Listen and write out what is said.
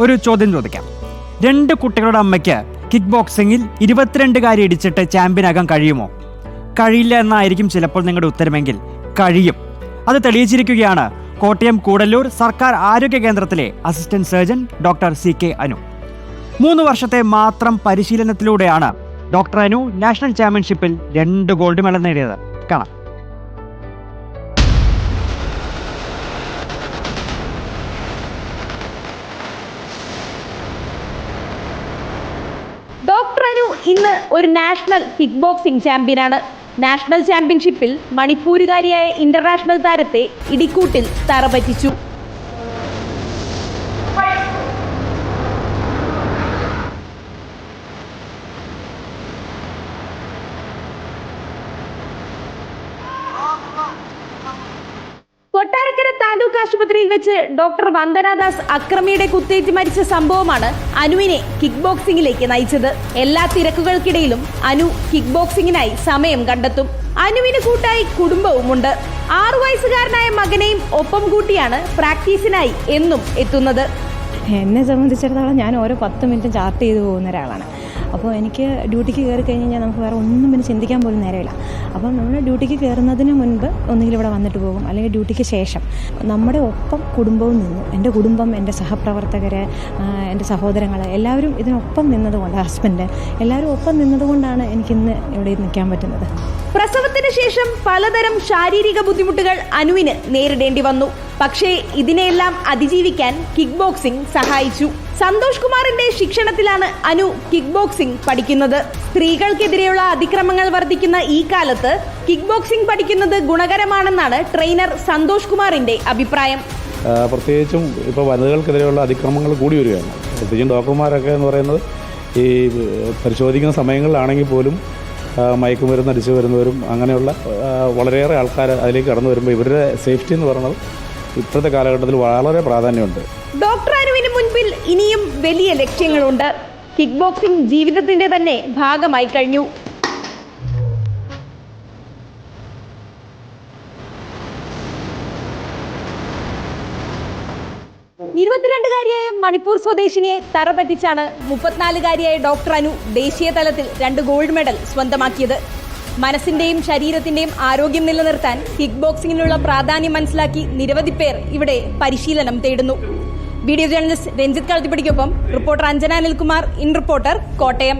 ഒരു ചോദ്യം ചോദിക്കാം. രണ്ട് കുട്ടികളുടെ അമ്മയ്ക്ക് കിക്ക് ബോക്സിംഗിൽ ഇരുപത്തിരണ്ടുകാരി ഇടിച്ചിട്ട് ചാമ്പ്യനാകാൻ കഴിയുമോ? കഴിയില്ല എന്നായിരിക്കും ചിലപ്പോൾ നിങ്ങളുടെ ഉത്തരമെങ്കിൽ കഴിയും. അത് തെളിയിച്ചിരിക്കുകയാണ് കോട്ടയം കൂടല്ലൂർ സർക്കാർ ആരോഗ്യ കേന്ദ്രത്തിലെ assistant surgeon doctor C K Anu. മൂന്ന് വർഷത്തെ മാത്രം പരിശീലനത്തിലൂടെയാണ് ഡോക്ടർ അനു നാഷണൽ ചാമ്പ്യൻഷിപ്പിൽ രണ്ട് ഗോൾഡ് മെഡൽ നേടിയത്. കാണാം. ഡോക്ടർ അനു ഇന്ന് ഒരു നാഷണൽ കിക്ക് ബോക്സിംഗ് ചാമ്പ്യനാണ്. നാഷണൽ ചാമ്പ്യൻഷിപ്പിൽ മണിപ്പൂരുകാരിയായ ഇന്റർനാഷണൽ താരത്തെ ഇടിക്കൂട്ടിൽ തറപറ്റിച്ചു. കൊട്ടാരക്കര താലൂക്ക് ആശുപത്രിയിൽ വെച്ച് ഡോക്ടർ വന്ദനാദാസ് അക്രമിയുടെ കുത്തേറ്റ് മരിച്ച സംഭവമാണ് അനുവിനെ കിക്ക് ബോക്സിംഗിലേക്ക് നയിച്ചത്. എല്ലാ തിരക്കുകൾക്കിടയിലും അനു കിക്ക് ബോക്സിംഗിനായി സമയം കണ്ടെത്തും. അനുവിന് കൂട്ടായി കുടുംബവുമുണ്ട്. ആറു വയസ്സുകാരനായ മകനെയും ഒപ്പം കൂട്ടിയാണ് പ്രാക്ടീസിനായി എന്നും എത്തുന്നത്. എന്നെ സംബന്ധിച്ചിടത്തോളം ഞാൻ ഓരോ പത്ത് മിനിറ്റും ചാർട്ട് ചെയ്തു പോകുന്ന ഒരാളാണ്. അപ്പോൾ എനിക്ക് ഡ്യൂട്ടിക്ക് കയറി കഴിഞ്ഞ് കഴിഞ്ഞാൽ നമുക്ക് വേറെ ഒന്നും പിന്നെ ചിന്തിക്കാൻ പോലും നേരമില്ല. അപ്പം നമ്മൾ ഡ്യൂട്ടിക്ക് കയറുന്നതിന് മുൻപ് ഒന്നുകിൽ ഇവിടെ വന്നിട്ട് പോകും. അല്ലെങ്കിൽ ഡ്യൂട്ടിക്ക് ശേഷം നമ്മുടെ ഒപ്പം കുടുംബവും നിന്നു. എന്റെ കുടുംബം എന്റെ സഹപ്രവർത്തകർ എന്റെ സഹോദരങ്ങൾ എല്ലാവരും ഇതിനൊപ്പം നിന്നതുകൊണ്ട് ഹസ്ബൻഡ് എല്ലാവരും ഒപ്പം നിന്നതുകൊണ്ടാണ് എനിക്ക് ഇന്ന് ഇവിടെ നിൽക്കാൻ പറ്റുന്നത്. പ്രസവത്തിന് ശേഷം പലതരം ശാരീരിക ബുദ്ധിമുട്ടുകൾ അനുവിന് നേരിടേണ്ടി വന്നു. പക്ഷേ ഇതിനെയെല്ലാം അതിജീവിക്കാൻ കിക്ക് ബോക്സിംഗ് സഹായിച്ചു. സന്തോഷ് കുമാറിന്റെ ശിക്ഷണത്തിലാണ് അനു കിക്ക് ബോക്സിംഗ് പഠിക്കുന്നത്. സ്ത്രീകൾക്കെതിരെയുള്ള അതിക്രമങ്ങൾ വർദ്ധിക്കുന്ന ഈ കാലത്ത് കിക്ക് ബോക്സിംഗ് പഠിക്കുന്നത് ഗുണകരമാണെന്നാണ് ട്രെയിനർ സന്തോഷ് കുമാറിന്റെ അഭിപ്രായം. പ്രത്യേകിച്ചും ഇപ്പോൾ വനിതകൾക്കെതിരെയുള്ള അതിക്രമങ്ങൾ കൂടി വരികയാണ്. പ്രത്യേകിച്ചും ഡോക്ടർമാരൊക്കെ എന്ന് പറയുന്നത് ഈ പരിശോധിക്കുന്ന സമയങ്ങളിലാണെങ്കിൽ പോലും മയക്കുമരുന്ന് അടിച്ചു വരുന്നവരും അങ്ങനെയുള്ള വളരെയേറെ ആൾക്കാർ അതിലേക്ക് കടന്നു വരുമ്പോൾ ഇവരുടെ സേഫ്റ്റി എന്ന് പറയുന്നത് ഇപ്പോഴത്തെ കാലഘട്ടത്തിൽ വളരെ പ്രാധാന്യമുണ്ട്. ഡോക്ടർ അനുവിന് മുൻപിൽ ഇനിയും വലിയ ലക്ഷ്യങ്ങളുണ്ട്. കിക്ക് ബോക്സിംഗ് ജീവിതത്തിന്റെ തന്നെ ഭാഗമായി കഴിഞ്ഞു. ഇരുപത്തിരണ്ടുകാരിയായ മണിപ്പൂർ സ്വദേശിനിയെ തറപറ്റിച്ചാണ് മുപ്പത്തിനാലുകാരിയായ ഡോക്ടർ അനു ദേശീയ തലത്തിൽ രണ്ട് ഗോൾഡ് മെഡൽ സ്വന്തമാക്കിയത്. മനസ്സിന്റെയും ശരീരത്തിന്റെയും ആരോഗ്യം നിലനിർത്താൻ കിക്ക് ബോക്സിംഗിനുള്ള പ്രാധാന്യം മനസ്സിലാക്കി നിരവധി പേർ ഇവിടെ പരിശീലനം തേടുന്നു. Video journalist Ranjith കളത്തിപ്പടിക്കൊപ്പം reporter Anjana Anilkumar in reporter Kottayam.